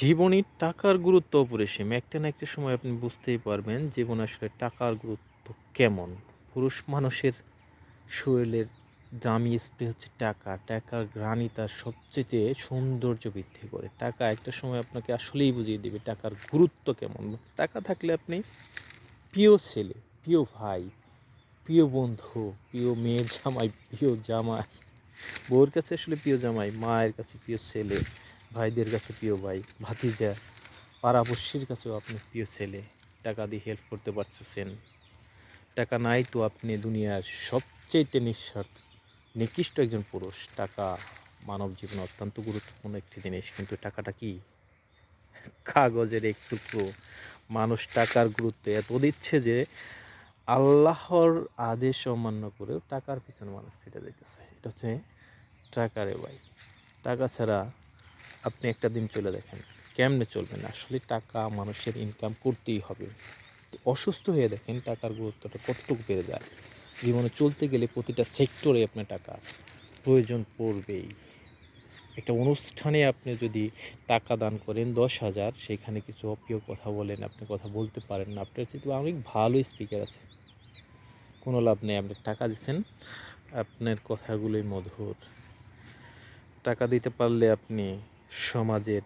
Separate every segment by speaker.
Speaker 1: জীবনে টাকার গুরুত্ব অপরিসীম। একটা না একটা সময় আপনি বুঝতেই পারবেন জীবনে আসলে টাকার গুরুত্ব কেমন। পুরুষ মানুষের শরীরের দামি স্প্রে হচ্ছে টাকা। টাকার গ্রাণই তার সবচেয়ে সৌন্দর্য বৃদ্ধি করে। টাকা একটা সময় আপনাকে আসলেই বুঝিয়ে দেবে টাকার গুরুত্ব কেমন। টাকা থাকলে আপনি প্রিয় ছেলে, প্রিয় ভাই, প্রিয় বন্ধু, প্রিয় মেয়ের জামাই, প্রিয় জামাই, বউর কাছে আসলে প্রিয় জামাই, মায়ের কাছে প্রিয় ছেলে ভাইদের কাছে প্রিয় ভাই, ভাতিজা, পাড়াপড়শির কাছেও আপনি প্রিয় ছেলে, টাকা দিয়ে হেল্প করতে পারতেছেন। টাকা নাই তো আপনি দুনিয়ার সবচেয়ে নিঃস্বার্থ, নিকৃষ্ট একজন পুরুষ। টাকা মানব জীবনে অত্যন্ত গুরুত্বপূর্ণ একটি জিনিস, কিন্তু টাকাটা কি? কাগজের এক টুকরো। মানুষ টাকার গুরুত্ব এত দিচ্ছে যে আল্লাহর আদেশ অমান্য করেও টাকার পিছনে মানুষ ছুটে যাইতেছে। এটা হচ্ছে টাকারে ভাই। টাকা ছাড়া আপনি একটা দিন চলে দেখেন, কেমনে চলবেন? আসলে টাকা মানুষের ইনকাম করতেই হবে। অসুস্থ হয়ে দেখেন, টাকার গুরুত্বটা কতটুকু বেড়ে যায়। জীবনে চলতে গেলে প্রতিটা সেক্টরে আপনার টাকা প্রয়োজন পড়বেই। একটা অনুষ্ঠানে আপনি যদি টাকা দান করেন দশ হাজার, সেখানে কিছু অপ্রিয় কথা বলেন, আপনি কথা বলতে পারেন না। আপনার চেয়ে অনেক ভালো স্পিকার আছে। কোনো লাভ নেই, আপনি টাকা দিচ্ছেন, আপনার কথাগুলোই মধুর। টাকা দিতে পারলে আপনি সমাজের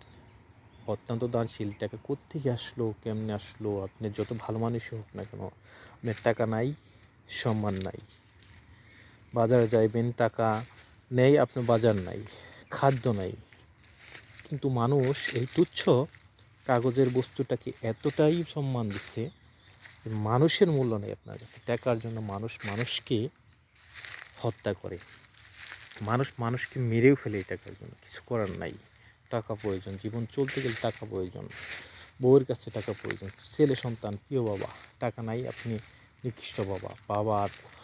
Speaker 1: অত্যন্ত দানশীল টাকা কোত্থেকে আসলো, কেমনে আসলো, আপনি যত ভালো মানুষই হোক না কেন, আপনার টাকা নাই, সম্মান নাই। বাজারে যাইবেন, টাকা নেই, আপনার বাজার নাই, খাদ্য নাই। কিন্তু মানুষ এই তুচ্ছ কাগজের বস্তুটাকে এতটাই সম্মান দিচ্ছে মানুষের মূল্য নেই আপনার কাছে। টাকার জন্য মানুষ মানুষকে হত্যা করে। মানুষ মানুষকে মেরেও ফেলে এই টাকার জন্য। কিছু করার নাই। টাকা প্রয়োজন, জীবন চলতে গেলে টাকা প্রয়োজন, বউয়ের কাছে টাকা প্রয়োজন, ছেলে সন্তান, প্রিয় বাবা, টাকা নাই, আপনি নিকৃষ্ট বাবা বাবা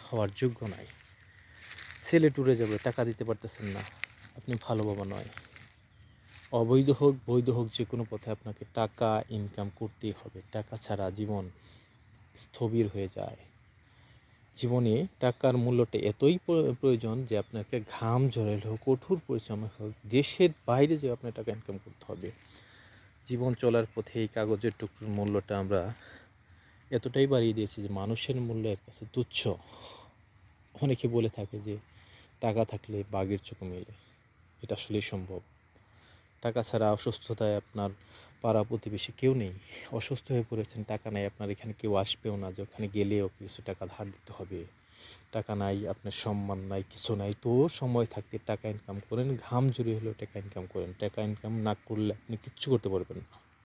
Speaker 1: হওয়ার যোগ্য নাই। ছেলে ট্যুরে যাবে, টাকা দিতে পারতেছেন না, আপনি ভালো বাবা নয়। অবৈধ হোক, বৈধ হোক, যে কোনো পথে আপনাকে টাকা ইনকাম করতেই হবে। টাকা ছাড়া জীবন স্থবির হয়ে যায়। জীবনে টাকার মূল্যটা এতই প্রয়োজন যে আপনাকে ঘাম ঝরাইলে হোক, কঠোর পরিশ্রম হোক, দেশের বাইরে যে আপনার টাকা ইনকাম করতে হবে। জীবন চলার পথে এই কাগজের টুকরোর মূল্যটা আমরা এতটাই বাড়িয়ে দিয়েছি যে মানুষের মূল্য এর কাছে তুচ্ছ। অনেকে বলে থাকে যে টাকা থাকলে বাঘের চোখ মেলে। এটা আসলেই সম্ভব। টাকা ছাড়া অসুস্থতায় আপনার পাড়া প্রতিবেশী কেউ নেই, অসুস্থ হয়ে পড়েছেন, টাকা নাই, আপনার এখানে কেউ আসবেও না, যে ওখানে গেলেও কিছু টাকা ধার দিতে হবে। টাকা নাই, আপনার সম্মান নাই, কিছু নাই, তো সময় থাকতে টাকা ইনকাম করেন, ঘাম জড়িয়ে হলেও টাকা ইনকাম করেন। টাকা ইনকাম না করলে আপনি কিচ্ছু করতে পারবেন না।